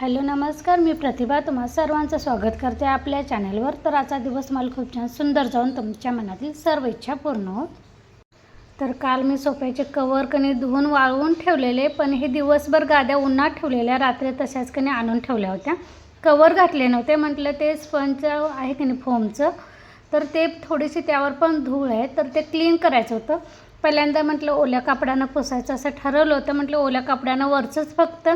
Hello नमस्कार. मी प्रतिभा. तुम्हा सर्वांचं स्वागत करते आपल्या चॅनलवर. तर आजचा दिवस मला खूप छान सुंदर जाऊन तुमच्या मनातील सर्व इच्छा पूर्ण होत. तर काल मी सोफ्याचे कवर कणी धुवून वाळवून ठेवलेले पण हे दिवसभर गाद्या उन्हात ठेवलेल्या रात्री तशाच कणी आणून ठेवल्या होत्या. कवर घातले नव्हते म्हटलं ते स्पंजचं आहे की नाही फोमचं तर ते थोडीशी त्यावर पण धूळ आहे तर ते क्लीन करायचं होतं. पहिल्यांदा म्हटलं ओल्या कापडानं पुसायचं असं ठरवलं होतं म्हटलं ओल्या कापडानं वरचंच फक्त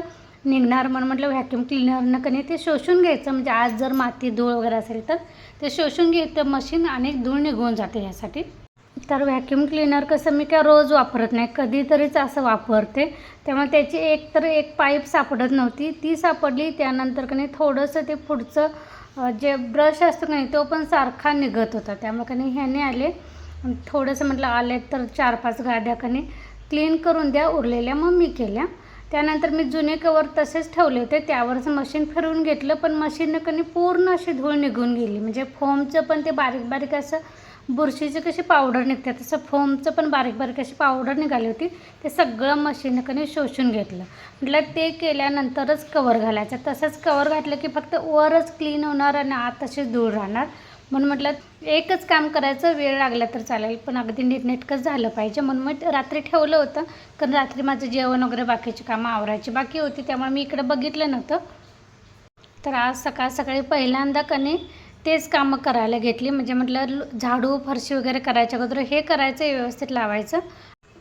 निघणार म्हणून म्हटलं व्हॅक्यूम क्लिनरनं कने ते शोषून घ्यायचं. म्हणजे आज जर माती धूळ वगैरे असेल तर ते शोषून घेतं मशीन आणि धूळ निघून जाते ह्यासाठी. तर व्हॅक्यूम क्लिनर कसं मी काय रोज वापरत नाही कधीतरीच असं वापरते. त्यामुळे त्याची एक तर एक पाईप सापडत नव्हती. ती सापडली त्यानंतर कने थोडंसं ते पुढचं जे ब्रश असतो का नाही तो पण सारखा निघत होता. त्यामुळे कने ह्याने आले. थोडंसं म्हटलं आले तर चार पाच गाद्या कने क्लीन करून द्या उरलेल्या मग मी केल्या. त्यानंतर मी जुने कवर तसेच ठेवले होते. त्यावरच मशीन फिरवून घेतलं पण मशीननं कनी पूर्ण अशी धूळ निघून गेली. म्हणजे फोमचं पण ते बारीक बारीक असं बुरशीची कशी पावडर निघते तसं फोमचं पण बारीक बारीक अशी पावडर निघाली होती. ते सगळं मशीननं कनी शोषून घेतलं. म्हटलं ते केल्यानंतरच कवर घालायचं. तसंच कवर घातलं की फक्त वरच क्लीन होणार आणि आत तशीच धूळ राहणार. म्हणून म्हटलं एकच काम करायचं वेळ लागला तर चालेल पण अगदी नीटनेटकंच झालं पाहिजे. म्हणून मग रात्री ठेवलं होतं कारण रात्री माझं जेवण वगैरे बाकीची कामं आवरायची बाकी होती त्यामुळे मी इकडं बघितलं नव्हतं. तर आज सकाळ सकाळी पहिल्यांदा कने तेच कामं करायला घेतली. म्हणजे म्हटलं झाडू फरशी वगैरे करायच्या अगोदर हे करायचं व्यवस्थित लावायचं.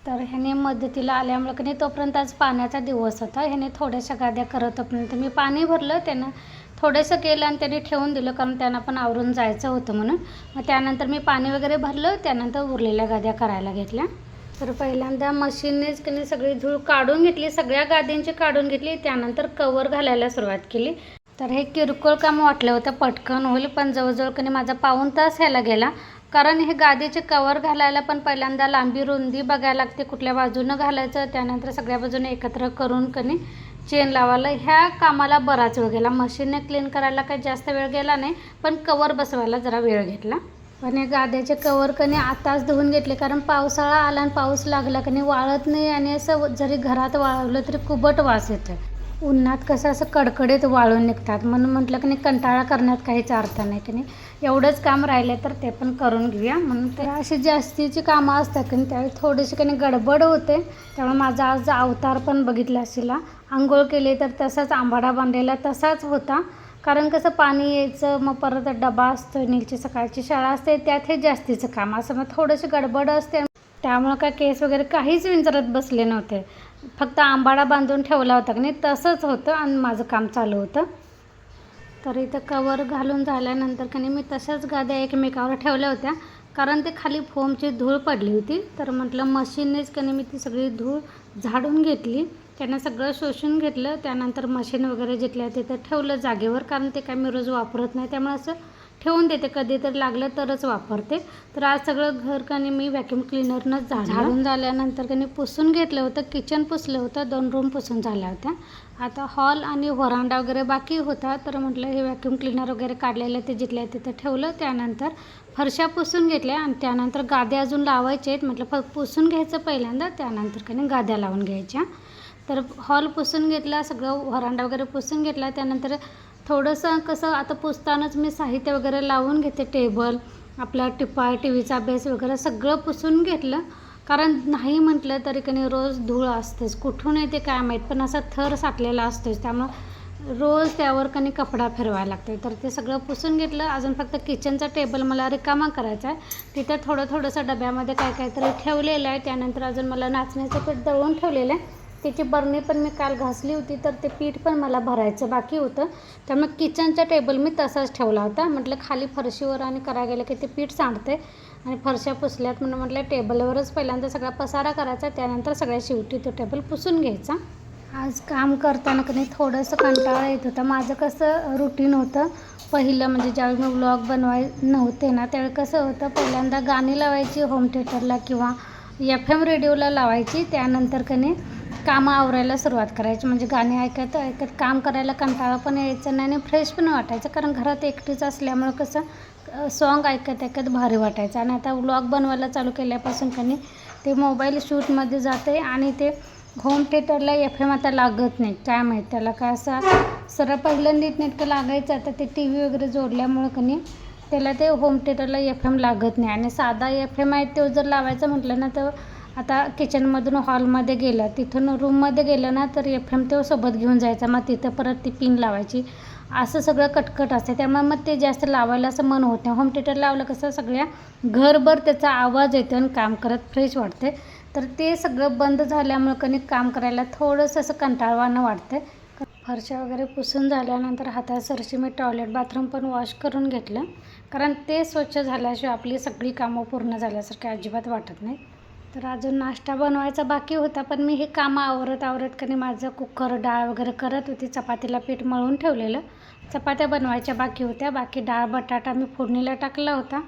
तर ह्याने मदतीला आल्यामुळे कने तोपर्यंत आज पाण्याचा दिवस होता. ह्याने थोड्याशा गाद्या करत होपर्यंत मी पाणी भरलं त्यानं थोडंसं केलं आणि त्यांनी ठेवून दिलं कारण त्यांना पण आवरून जायचं होतं म्हणून. मग त्यानंतर मी पाणी वगैरे भरलं त्यानंतर उरलेल्या गाद्या करायला घेतल्या. तर पहिल्यांदा मशीननेच कधी सगळी धूळ काढून घेतली सगळ्या गाद्यांची काढून घेतली त्यानंतर कवर घालायला सुरुवात केली. तर हे किरकोळ काम वाटलं होतं पटकन होईल पण जवळजवळ कधी माझा पाऊण तास ह्याला गेला. कारण हे गादीचे कवर घालायला पण पहिल्यांदा लांबी रुंदी बघायला लागते कुठल्या बाजूनं घालायचं त्यानंतर सगळ्या बाजूने एकत्र करून कणी चेन लावायला. ह्या कामाला बराच वेळ गेला. मशीनने क्लीन करायला काही जास्त वेळ गेला नाही पण कवर बसवायला जरा वेळ घेतला. पण हे गाद्याचे कवर कने आताच धुवून घेतले कारण पावसाळा आला आणि पाऊस लागला कने वाळत नाही आणि असं जरी घरात वाळवलं तरी कुबट वास येतं उन्हात कसं असं कडकडीत वाळून निघतात. म्हणून म्हटलं की नाही कंटाळा करण्यात काहीच अर्थ नाही की नाही एवढंच काम राहिलं तर ते पण करून घेऊया. म्हणून तर अशी जास्तीची कामं असतात की त्यावेळी थोडीशी काही गडबड होते. त्यामुळे माझा आज अवतार पण बघितला असेल. आंघोळ केली तर तसाच आंबाडा बांधलेला तसाच होता. कारण कसं पाणी यायचं मग परत डबा असतो नीलची सकाळची शाळा असते त्यात हे जास्तीचं काम. असं मग थोडीशी गडबड असते. त्यामुळं काय केस वगैरे काहीच विंचरत बसले नव्हते. फक्त आंबाडा बांधून ठेवला होता की नाही तसंच होतं आणि माझं काम चालू होतं. तर इथं कवर घालून झाल्यानंतर की मी तशाच गाद्या एकमेकावर ठेवल्या होत्या. कारण ते खाली फोमची धूळ पडली होती. तर म्हटलं मशीननेच की मी ती सगळी धूळ झाडून घेतली. त्यानं सगळं शोषून घेतलं. त्यानंतर मशीन वगैरे जिथल्या तिथं ठेवलं जागेवर. कारण ते काय मी रोज वापरत नाही. त्यामुळे असं ठेवून देते. कधी तर लागलं तरच वापरते. तर आज सगळं घर कणी मी व्हॅक्यूम क्लिनरनंच झाडून झाल्यानंतर कणी पुसून घेतलं होतं. किचन पुसलं होतं. दोन रूम पुसून झाल्या होत्या. आता हॉल आणि व्हरांडा वगैरे बाकी होता. तर म्हटलं हे व्हॅक्यूम क्लिनर वगैरे काढलेलं ते जिथल्या तिथं ठेवलं. त्यानंतर फरशा पुसून घेतल्या आणि त्यानंतर गाद्या अजून लावायचे आहेत. म्हटलं फक्त पुसून घ्यायचं पहिल्यांदा. त्यानंतर कणी गाद्या लावून घ्यायच्या. तर हॉल पुसून घेतला सगळं व्हरांडा वगैरे पुसून घेतला. त्यानंतर थोडंसं कसं आता पुसतानाच मी साहित्य वगैरे लावून घेते टेबल आपला टिपाय टी व्हीचा बेस वगैरे सगळं पुसून घेतलं. कारण नाही म्हटलं तरी कणी रोज धूळ असतेच. कुठून येते काय माहीत? पण असा थर साठलेला असतोच. त्यामुळं रोज त्यावर कणी कपडा फिरवायला लागतो तर ते सगळं पुसून घेतलं. अजून फक्त किचनचा टेबल मला रिकामा करायचा आहे. तिथं थोडं थोडंसं डब्यामध्ये काय काहीतरी ठेवलेलं आहे. त्यानंतर अजून मला नाचण्याचं पीठ दळून ठेवलेलं आहे. त्याची बरणी पण मी काल घासली होती तर ते पीठ पण मला भरायचं बाकी होतं. त्यामुळे किचनचा टेबल मी तसाच ठेवला होता. म्हटलं खाली फरशीवर आणि करायला गेलं की ते पीठ सांडते. आणि फरशा पुसल्यात म्हणून म्हटलं टेबलवरच पहिल्यांदा सगळा पसारा करायचा त्यानंतर सगळ्या शेवटी तो टेबल पुसून घ्यायचा. आज काम करताना कधी थोडंसं कंटाळा येत होता. माझं कसं रुटीन होतं पहिलं म्हणजे ज्यावेळी मी व्लॉग बनवाय नव्हते ना त्यावेळी कसं होतं पहिल्यांदा गाणी लावायची होम थिएटरला किंवा एफ एम रेडिओला लावायची त्यानंतर कने कामं आवरायला सुरुवात करायची. म्हणजे गाणी ऐकत ऐकत काम करायला कंटाळा पण यायचं नाही आणि फ्रेश पण वाटायचं. कारण घरात एकटीच असल्यामुळं कसं सॉन्ग ऐकत ऐकत भारी वाटायचं. आणि आता व्लॉग बनवायला चालू केल्यापासून त्यांनी ते मोबाईल शूटमध्ये जाते आणि ते होम थिएटरला एफ एम आता लागत नाही. काय माहीत त्याला काय असं सरळ पहिलं नीटनेटकं लागायचं. आता ते टी व्ही वगैरे जोडल्यामुळं कनी त्याला ते होम थिएटरला एफ एम लागत नाही. आणि साधा एफ एम आहे तो जर लावायचा म्हटलं ना तर आता किचनमधून हॉलमध्ये गेलं. तिथून रूममध्ये गेलं ना तर एफ एम तो सोबत घेऊन जायचा. मग तिथं परत ती पिन लावायची. असं सगळं कटकट असते. त्यामुळे मग ते जास्त लावायला असं मन होत नाही. होम थिएटर लावलं कसं सगळ्या घरभर त्याचा आवाज येतो आणि काम करत फ्रेश वाटते. तर ते सगळं बंद झाल्यामुळं कणी काम करायला थोडंसं असं कंटाळवाणं वाटतं फरशा वगैरे पुसून झाल्यानंतर हातासरशी मी टॉयलेट बाथरूम पण वॉश करून घेतलं. कारण ते स्वच्छ झाल्याशिवाय आपली सगळी कामं पूर्ण झाल्यासारखी अजिबात वाटत नाही. तर अजून नाश्ता बनवायचा बाकी होता पण मी हे कामं आवरत आवरत कधी माझं कुकर डाळ वगैरे करत होती चपातीला पीठ मळून ठेवलेलं. चपात्या बनवायच्या बाकी होत्या बाकी डाळ बटाटा मी फोडणीला टाकला होता.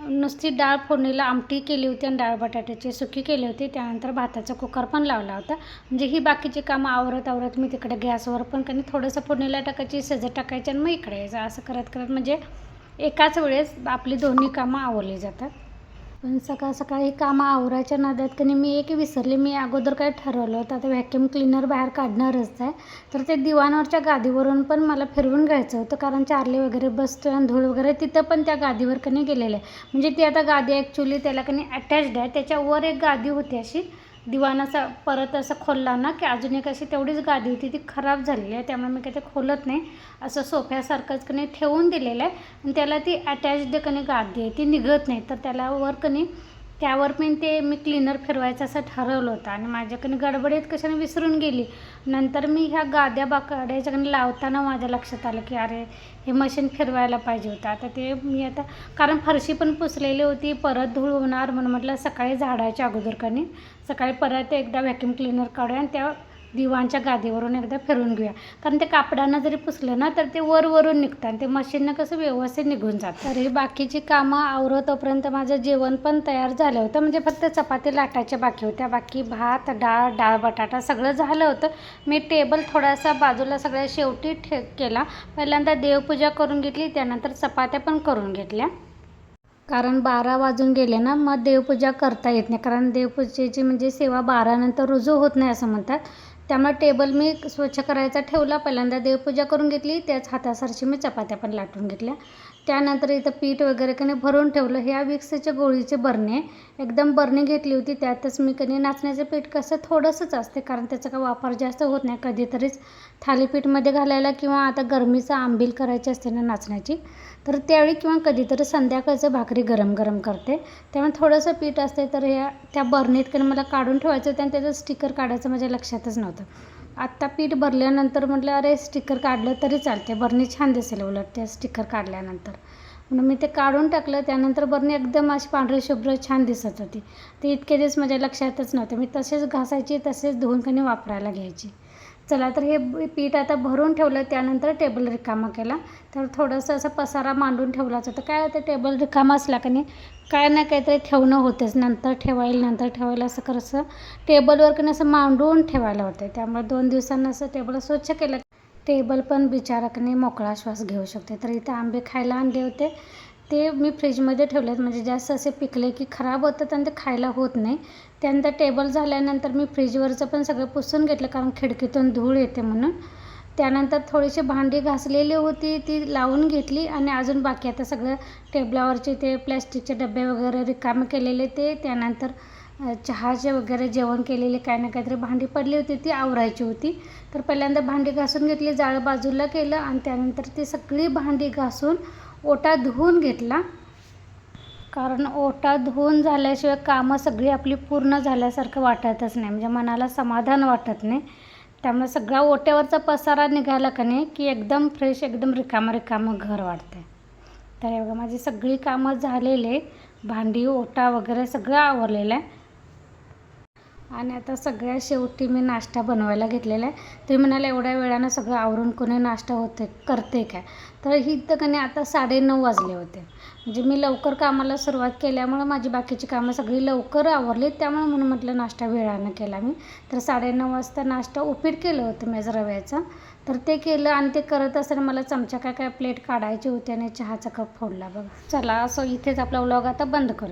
नुसती डाळ फोडणीला आमटी केली होती आणि डाळ बटाट्याची सुकी केली होती. त्यानंतर भाताचा कुकर पण लावला होता. म्हणजे ही बाकीची कामं आवरत आवरत मी तिकडे गॅसवर पण कधी थोडंसं फोडणीला टाकायची सजत टाकायची आणि मग इकडे यायचं. असं करत करत म्हणजे एकाच वेळेस आपली दोन्ही कामं आवरली जातात. पण सकाळ सकाळी कामं आवरायच्या नादात कधी मी एक विसरले. मी अगोदर काय ठरवलं होतं आता व्हॅक्यूम क्लिनर बाहेर काढणारच आहे. तर ते दिवाणावरच्या गादीवरून पण मला फिरवून घ्यायचं होतं कारण चारले वगैरे बसतो आणि धूळ वगैरे तिथं पण त्या गादीवर कनी गेलेलं आहे. म्हणजे ती आता गादी ॲक्च्युली त्याला कनी अटॅच्ड आहे. त्याच्यावर एक गादी होती अशी. दिवाणाचा परत असं खोलला ना की अजून एक अशी तेवढीच गादी होती ती खराब झालेली आहे त्यामुळे मी काही ते खोलत नाही. असं सोफ्यासारखंच कणी ठेवून दिलेलं आहे. आणि त्याला ती अटॅच्ड कणी गादी आहे ती निघत नाही. तर त्याला वर कणी त्यावर पण ते मी क्लीनर फिरवायचं असं ठरवलं होतं. आणि माझ्याकडे गडबडीत कशाने विसरून गेली. नंतर मी ह्या गाद्या बाकड्याच्याकडे लावताना माझ्या लक्षात आलं की अरे हे मशीन फिरवायला पाहिजे होतं. आता ते मी आता कारण फरशी पण पुसलेली होती परत धूळ होणार म्हणून म्हटलं सकाळी झाडाच्या अगोदर कणी सकाळी परत एकदा व्हॅक्युम क्लीनर काढूया आणि त्या दिवाणच्या गादीवरून एकदा फिरून घेऊया. कारण ते कापडानं जरी पुसलं ना तर ते वरवरून निघतं आणि ते मशीननं कसं व्यवस्थित निघून जातं. तर बाकीची कामं आवरतोपर्यंत माझं जेवण पण तयार झालं होतं. म्हणजे फक्त चपाती लाटायच्या बाकी होत्या. बाकी भात डाळ डाळ बटाटा सगळं झालं होतं. मी टेबल थोडासा बाजूला सगळ्या शेवटी ठे केला. पहिल्यांदा देवपूजा करून घेतली. त्यानंतर चपात्या पण करून घेतल्या. कारण बारा वाजून गेले ना मग देवपूजा करता येत नाही. कारण देवपूजेची म्हणजे सेवा बारानंतर रुजू होत नाही असं म्हणतात. त्यामुळे टेबल मी स्वच्छ करायचा ठेवला. पहिल्यांदा देवपूजा करून घेतली. त्याच हातासारशी मी चपात्या पण लाटून घेतल्या. त्यानंतर इथं पीठ वगैरे कने भरून ठेवलं. ह्या विक्सच्या गोळीचे बरणे. एकदम बरणी घेतली होती. त्यातच मी कधी नाचण्याचं पीठ कसं थोडंसंच असते कारण त्याचा काय वापर जास्त होत नाही कधीतरीच. थालीपीठमध्ये घालायला किंवा आता गरमीचं आंबील करायची असते ना नाचण्याची तर त्यावेळी किंवा कधीतरी संध्याकाळचं भाकरी गरम गरम करते. त्यामुळे थोडंसं पीठ असते तर ह्या त्या बरणीत कधी मला काढून ठेवायचं होतं आणि त्याचं स्टिकर काढायचं माझ्या लक्षातच नव्हतं. आत्ता पीठ भरल्यानंतर म्हटलं अरे स्टिकर काढलं तरी चालते बरणी छान दिसेल उलट त्या स्टिकर काढल्यानंतर. म्हणून मी ते काढून टाकलं. त्यानंतर बरणी एकदम अशी पांढरी शुभ्र छान दिसत होती. ते इतके दिवस माझ्या लक्षातच नव्हते. मी तसेच घासायची तसेच धुवून कणी वापरायला घ्यायची. चला तर हे पीठ आता भरून ठेवलं त्यानंतर टेबल रिकामा केला. तर थोडंसं असं पसारा मांडून ठेवलाच होतं. काय होतं टेबल रिकामा असला का नाही? काय ना काहीतरी ठेवणं होतेच. नंतर ठेवायला नंतर ठेवायला असं कसं टेबलवर की असं मांडून ठेवायला होतं. त्यामुळे दोन दिवसांना असं टेबल स्वच्छ केलं. टेबल पण बिचाराकने मोकळा श्वास घेऊ शकते. तर इथे आंबे खायला आणले होते. ते मी फ्रीजमध्ये ठेवले आहेत म्हणजे जास्त असे पिकले की खराब होतात आणि ते खायला होत नाही. त्यानंतर टेबल झाल्यानंतर मी फ्रीजवरचं पण सगळं पुसून घेतलं कारण खिडकीतून धूळ येते म्हणून. त्यानंतर थोडीशी भांडी घासलेली होती ती लावून घेतली आणि अजून बाकी आता सगळं टेबलावरचे ते प्लॅस्टिकचे डबे वगैरे रिकामे केलेले ते त्यानंतर चहाचे वगैरे जेवण केलेले काय ना काहीतरी भांडी पडली होती ती आवरायची होती. तर पहिल्यांदा भांडी घासून घेतली जाळं बाजूला केलं आणि त्यानंतर ती सगळी भांडी घासून ओटा धुवून घेतला. कारण ओटा धुवून झाल्याशिवाय कामं सगळी आपली पूर्ण झाल्यासारखं वाटतच नाही. म्हणजे मनाला समाधान वाटत नाही. त्यामुळे सगळा ओट्यावरचा पसारा निघाला का नाही की एकदम फ्रेश एकदम रिकामं रिकामं घर वाटते तर हे बघा माझी सगळी कामं झालेले भांडी ओटा वगैरे सगळं आवरलेलं आहे. आणि आता सगळ्या शेवटी मी नाश्ता बनवायला घेतलेला आहे. तुम्ही म्हणाला एवढ्या वेळानं सगळं आवरून कोणी नाश्ता होते करते काय? तर ही तर कणी आता साडेनऊ वाजले होते. म्हणजे मी लवकर कामाला सुरुवात केल्यामुळं माझी बाकीची कामं सगळी लवकर आवरली. त्यामुळे म्हणून म्हटलं नाश्ता वेळानं केला मी. तर साडेनऊ वाजता नाश्ता उपीट केलं होतं मेज रव्याचं. तर ते केलं आणि ते करत असताना मला चमचा काय काय प्लेट काढायची होती आणि चहाचा कप फोडला. बघा. चला असं इथेच आपला व्लॉग आता बंद करू.